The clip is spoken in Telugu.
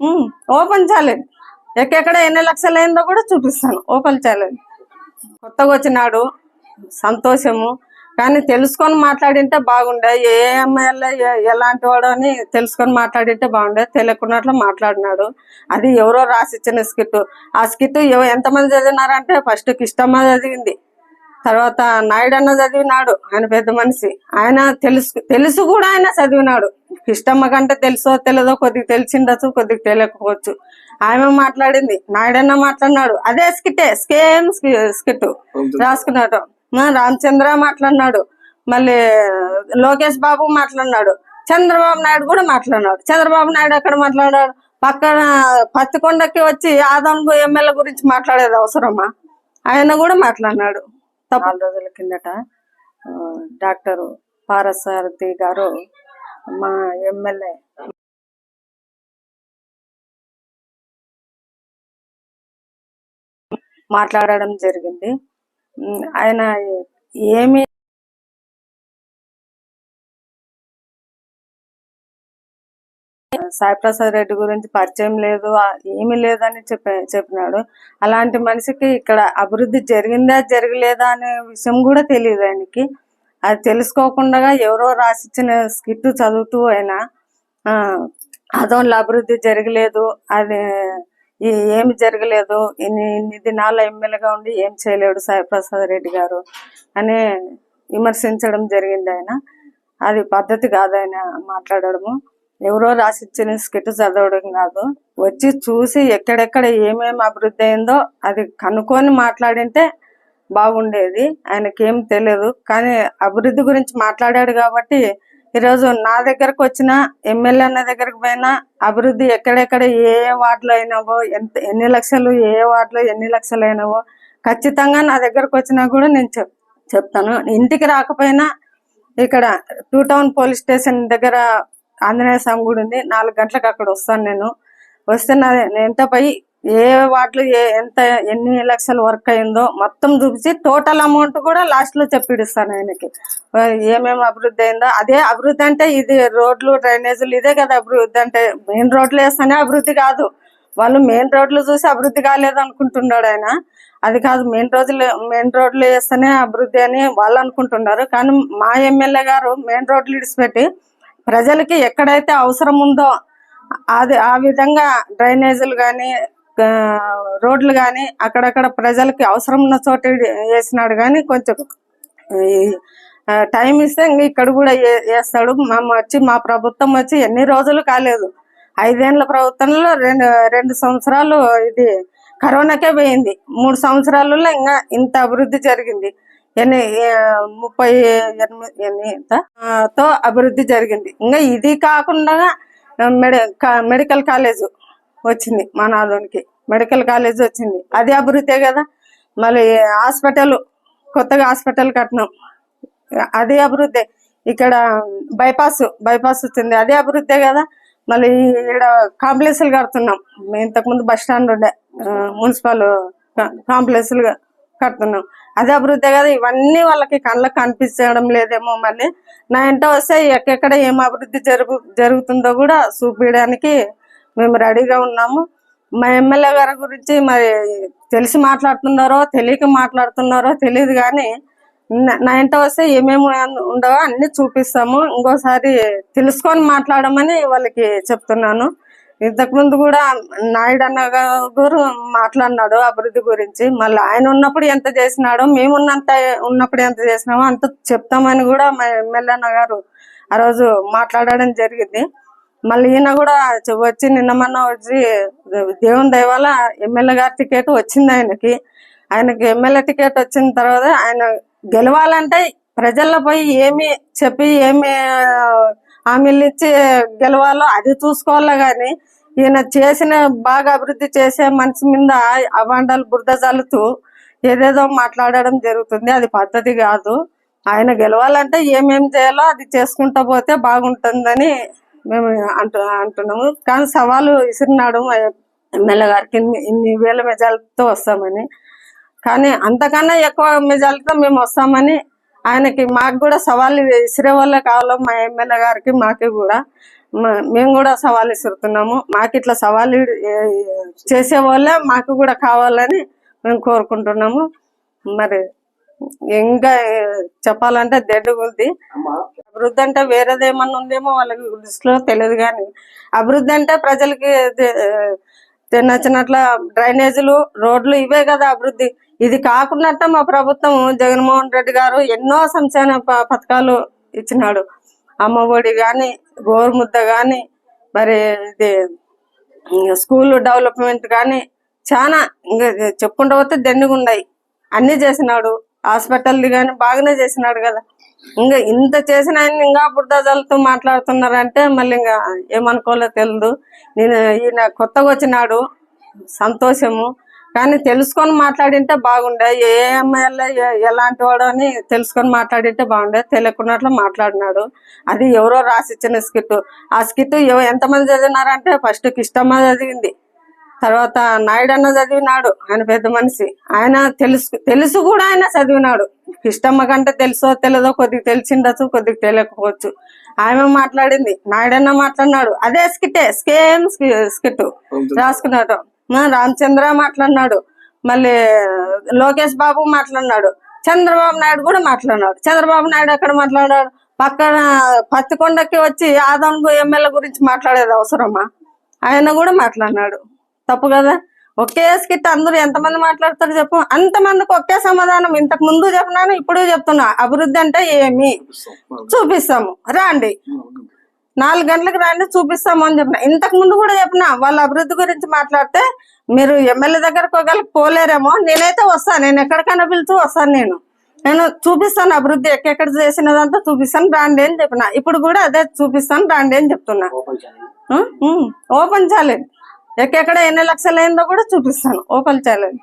ఉమ్, ఓపెన్ ఛాలెంజ్. ఎక్కడెక్కడ ఎన్ని లక్షలు అయిందో కూడా చూపిస్తాను. Open challenge. కొత్తగా వచ్చినాడు. సంతోషము. కానీ తెలుసుకొని మాట్లాడింటే బాగుండే. ఏ ఎమ్మెల్యే ఎలాంటి వాడు అని తెలుసుకొని మాట్లాడింటే బాగుండే. తెలియకున్నట్లు మాట్లాడినాడు. అది ఎవరో రాసిచ్చిన స్కిట్. ఆ స్కిట్ ఎంతమంది చదివినారంటే ఫస్ట్ కిష్టమ్మ చదివింది. తర్వాత నాయుడు అన్న చదివినాడు. ఆయన పెద్ద మనిషి. ఆయన తెలుసు తెలుసు కూడా ఆయన చదివినాడు. ఇష్టమ్మ కంటే తెలుసో తెలియదో కొద్దిగా తెలిసిండొచ్చు కొద్దిగా తెలియకపోవచ్చు. ఆమె మాట్లాడింది నాయుడన్న మాట్లాడినాడు. అదే స్కిటే సేమ్ స్కిట్ రాసుకున్నాడు. రామచంద్ర మాట్లాడినాడు. మళ్ళీ లోకేష్ బాబు మాట్లాడినాడు. చంద్రబాబు నాయుడు కూడా మాట్లాడినాడు. చంద్రబాబు నాయుడు ఎక్కడ మాట్లాడాడు? పక్కన పత్తికొండకి వచ్చి ఆదంగు ఎమ్మెల్యే గురించి మాట్లాడేది అవసరమా? ఆయన కూడా మాట్లాడినాడు. తప్ప. నాలుగు రోజుల కిందట ఆ, డాక్టర్ పారసారథి గారు మా ఎమ్మెల్యే. మాట్లాడడం జరిగింది. ఆయన ఏమి సాయి ప్రసాద్ రెడ్డి గురించి పరిచయం లేదు ఏమి ఏమీ లేదని చెప్పి చెప్పినాడు. అలాంటి మనిషికి ఇక్కడ అభివృద్ధి జరిగిందా జరగలేదా అనే విషయం కూడా తెలియదు ఆయనకి. అది తెలుసుకోకుండా ఎవరో రాసిచ్చిన స్కిట్ చదువుతూ అయినా ఆ, అదోళ్ళ అభివృద్ధి జరగలేదు అది ఈ- ఏమి జరగలేదు ఇన్ని ఇన్ని దినాల ఎమ్మెల్యేగా ఉండి ఏం చేయలేడు సాయి ప్రసాద్ రెడ్డి గారు అని విమర్శించడం జరిగింది ఆయన. అది పద్ధతి కాదు ఆయన మాట్లాడడము. ఎవరో రాసిచ్చిన స్కిట్ చదవడం కాదు. వచ్చి చూసి ఎక్కడెక్కడ ఏమేమి అభివృద్ధి అయిందో అది కనుక్కొని మాట్లాడింటే బాగుండేది. ఆయనకేం తెలియదు కానీ అభివృద్ధి గురించి మాట్లాడాడు కాబట్టి ఈరోజు నా దగ్గరకు వచ్చిన ఎమ్మెల్యే అన్న దగ్గరకు పోయినా అభివృద్ధి ఎక్కడెక్కడ ఏ ఏ వార్డులో అయినావో ఎంత ఎన్ని లక్షలు ఏ ఏ వార్డులో ఎన్ని లక్షలు అయినావో ఖచ్చితంగా నా దగ్గరకు వచ్చినా కూడా నేను చెప్ చెప్తాను. ఇంటికి రాకపోయినా ఇక్కడ టూ టౌన్ పోలీస్ స్టేషన్ దగ్గర ఆంజనేయ స్వామి గుడి ఉంది. నాలుగు గంటలకు అక్కడ వస్తాను నేను. వస్తే నా ఎంత పోయి ఏ వాటిలో ఏ ఎంత ఎన్ని లక్షలు వర్క్ అయిందో మొత్తం చూపించి టోటల్ అమౌంట్ కూడా లాస్ట్లో ఆయనకి. ఏమేమి అభివృద్ధి అయిందో. అదే అభివృద్ధి అంటే ఇది రోడ్లు డ్రైనేజీలు ఇదే కదా అభివృద్ధి అంటే మెయిన్ రోడ్లు వేస్తేనే అభివృద్ధి కాదు. వాళ్ళు మెయిన్ రోడ్లు చూసి అభివృద్ధి కాలేదు అనుకుంటున్నాడు ఆయన. అది కాదు మెయిన్ రోజులు మెయిన్ రోడ్లు వేస్తేనే అభివృద్ధి అని వాళ్ళు అనుకుంటున్నారు. కానీ మా ఎమ్మెల్యే గారు మెయిన్ రోడ్లు ఇడిచిపెట్టి ప్రజలకి ఎక్కడైతే అవసరం ఉందో అది ఆ విధంగా డ్రైనేజీలు కానీ రోడ్లు కానీ అక్కడక్కడ ప్రజలకి అవసరం ఉన్న చోట వేసినాడు కానీ కొంచెం ఈ, టైం ఇస్తే ఇంక ఇక్కడ కూడా వేస్తాడు. మా వచ్చి మా ప్రభుత్వం వచ్చి ఎన్ని రోజులు కాలేదు. ఐదేళ్ళ ప్రభుత్వంలో రెండు రెండు సంవత్సరాలు ఇది కరోనాకే పోయింది. మూడు సంవత్సరాలలో ఇంకా ఇంత అభివృద్ధి జరిగింది. ఎన్ని ముప్పై ఎనిమిది ఎన్ని అభివృద్ధి జరిగింది. ఇంకా ఇది కాకుండా మెడి మెడికల్ కాలేజ్. వచ్చింది మా నాలోనికి. మెడికల్ కాలేజ్ వచ్చింది. అది అభివృద్ధే కదా. మళ్ళీ హాస్పిటల్ కొత్తగా హాస్పిటల్ కట్టినాం. అది అభివృద్ధి. ఇక్కడ బైపాస్ బైపాస్ వచ్చింది. అదే అభివృద్ధే కదా. మళ్ళీ ఇక్కడ కాంప్లెక్స్లు కడుతున్నాం. ఇంతకు ముందు బస్ స్టాండ్ ఉండే. మున్సిపల్ కాంప్లెక్స్లు కడుతున్నాం. అదే అభివృద్ధి కదా. ఇవన్నీ వాళ్ళకి కళ్ళకి కనిపించడం లేదేమో మళ్ళీ. నా ఇంట వస్తే ఎక్కడెక్కడ ఏం అభివృద్ధి జరుగు జరుగుతుందో కూడా చూపించడానికి మేము రెడీగా ఉన్నాము. మా ఎమ్మెల్యే గారి గురించి మరి తెలిసి మాట్లాడుతున్నారో తెలియక మాట్లాడుతున్నారో తెలియదు కానీ నైన్త్ వస్తే ఏమేమి ఉండవో అన్ని చూపిస్తాము. ఇంకోసారి తెలుసుకొని మాట్లాడమని వాళ్ళకి చెప్తున్నాను. ఇంతకు ముందు కూడా నాయుడు అన్న గారు మాట్లాడినాడు అభివృద్ధి గురించి. మళ్ళీ ఆయన ఉన్నప్పుడు ఎంత చేసినాడో మేము ఉన్నంత ఉన్నప్పుడు ఎంత చేసినామో అంత చెప్తామని కూడా మా ఎమ్మెల్యే అన్న గారు ఆ రోజు మాట్లాడడం జరిగింది. మళ్ళీ ఈయన కూడా వచ్చి నిన్న మొన్న వచ్చి దేవుని దయ ఎమ్మెల్యే గారి టికెట్ వచ్చింది ఆయనకి. ఆయనకి ఎమ్మెల్యే టికెట్ వచ్చిన తర్వాత ఆయన గెలవాలంటే ప్రజల్లో పోయి ఏమి చెప్పి ఏమి హామీలు ఇచ్చి గెలవాలో అది చూసుకోవాలి గాని ఈయన చేసిన బాగా అభివృద్ధి చేసే మనిషి మీద అవాండాలు బురద చల్లుతూ ఏదేదో మాట్లాడడం జరుగుతుంది. అది పద్ధతి కాదు. ఆయన గెలవాలంటే ఏమేం చేయాలో అది చేసుకుంటా పోతే బాగుంటుందని మేము అంటు అంటున్నాము. కానీ సవాలు విసిరినాడు ఎమ్మెల్యే గారికి. ఇన్ని ఇన్ని వేల మెజార్టీతో వస్తామని. కానీ అంతకన్నా ఎక్కువ మెజార్టీతో మేము వస్తామని ఆయనకి మాకు కూడా సవాళ్ళు విసిరే వాళ్ళే కావాలి మా ఎమ్మెల్యే గారికి మాకు కూడా. మేము కూడా సవాలు ఇసురుతున్నాము మాకు ఇట్లా సవాలు చేసే వాళ్ళే మాకు కూడా కావాలని మేము కోరుకుంటున్నాము. మరి ఇంకా చెప్పాలంటే దెడ్డుగా ఉంది అభివృద్ధి అంటే వేరేది ఏమన్నా ఉందేమో వాళ్ళకి దృష్టిలో తెలియదు కానీ అభివృద్ధి అంటే ప్రజలకి నచ్చినట్ల డ్రైనేజీలు రోడ్లు ఇవే కదా అభివృద్ధి. ఇది కాకుండా మా ప్రభుత్వం జగన్మోహన్ రెడ్డి గారు ఎన్నో సంక్షేమ పథకాలు ఇచ్చినాడు. అమ్మఒడి కానీ గోరుముద్ద కానీ మరి ఇది స్కూల్ డెవలప్మెంట్ కానీ చాలా ఇంకా చెప్పుకుంటూ పోతే దండిగా ఉన్నాయి అన్ని చేసినాడు. హాస్పిటల్ కానీ బాగానే చేసినాడు కదా. ఇంకా ఇంత చేసిన ఆయన ఇంకా బుడ్డదలతో మాట్లాడుతున్నారంటే మళ్ళీ ఇంకా ఏమనుకోలే తెలియదు నేను ఈయన కొత్తగా వచ్చినాడు సంతోషము. కానీ తెలుసుకొని మాట్లాడింటే బాగుండే. ఏ ఎమ్మెల్యే ఎలాంటి వాడు అని తెలుసుకొని మాట్లాడింటే బాగుండే. తెలియకున్నట్లు మాట్లాడినాడు. అది ఎవరో రాసిచ్చిన స్కిట్ ఆ స్కిట్ ఎంతమంది చదివినారంటే ఫస్ట్ ఇష్టమా చదివింది. తర్వాత నాయుడు అన్న చదివినాడు. ఆయన పెద్ద మనిషి. ఆయన తెలుసు తెలుసు కూడా ఆయన చదివినాడు. కిష్టమ్మ కంటే తెలుసో తెలియదో కొద్దిగా తెలిసిండొచ్చు కొద్దిగా తెలియకపోవచ్చు. ఆమె మాట్లాడింది. నాయుడన్న మాట్లాడినాడు. అదే స్కిటే స్కేమ్ స్కిట్ రాసుకున్నాడు. రామచంద్ర మాట్లాడినాడు. మళ్ళీ లోకేష్ బాబు మాట్లాడినాడు. చంద్రబాబు నాయుడు కూడా మాట్లాడినాడు. చంద్రబాబు నాయుడు ఎక్కడ మాట్లాడాడు? పక్కన పత్తికొండకి వచ్చి ఆదంబు ఎమ్మెల్యే గురించి మాట్లాడేది అవసరమా? ఆయన కూడా మాట్లాడినాడు. తప్పు కదా? ఒకే స్కిట్ అందరూ ఎంతమంది మాట్లాడతారు చెప్పు. అంతమందికి ఒకే సమాధానం. ఇంతకు ముందు చెప్పినాను ఇప్పుడు చెప్తున్నా. అభివృద్ధి అంటే ఏమి? చూపిస్తాము. రాండి. నాలుగు గంటలకు రాండి చూపిస్తాము అని చెప్పిన. ఇంతకు ముందు కూడా చెప్పిన వాళ్ళ అభివృద్ధి గురించి మాట్లాడితే మీరు ఎమ్మెల్యే దగ్గరకు ఒకవేళ పోలేరేమో నేనైతే వస్తాను నేను ఎక్కడికైనా పిలుచు వస్తాను నేను. నేను చూపిస్తాను అభివృద్ధి. ఎక్కడెక్కడ చేసినదంతా చూపిస్తాను రాండి అని చెప్పిన. ఇప్పుడు కూడా అదే చూపిస్తాను రాండి అని చెప్తున్నా. Open challenge. ఎక్కడెక్కడ ఎన్ని లక్షలు అయిందో కూడా చూపిస్తాను. Open challenge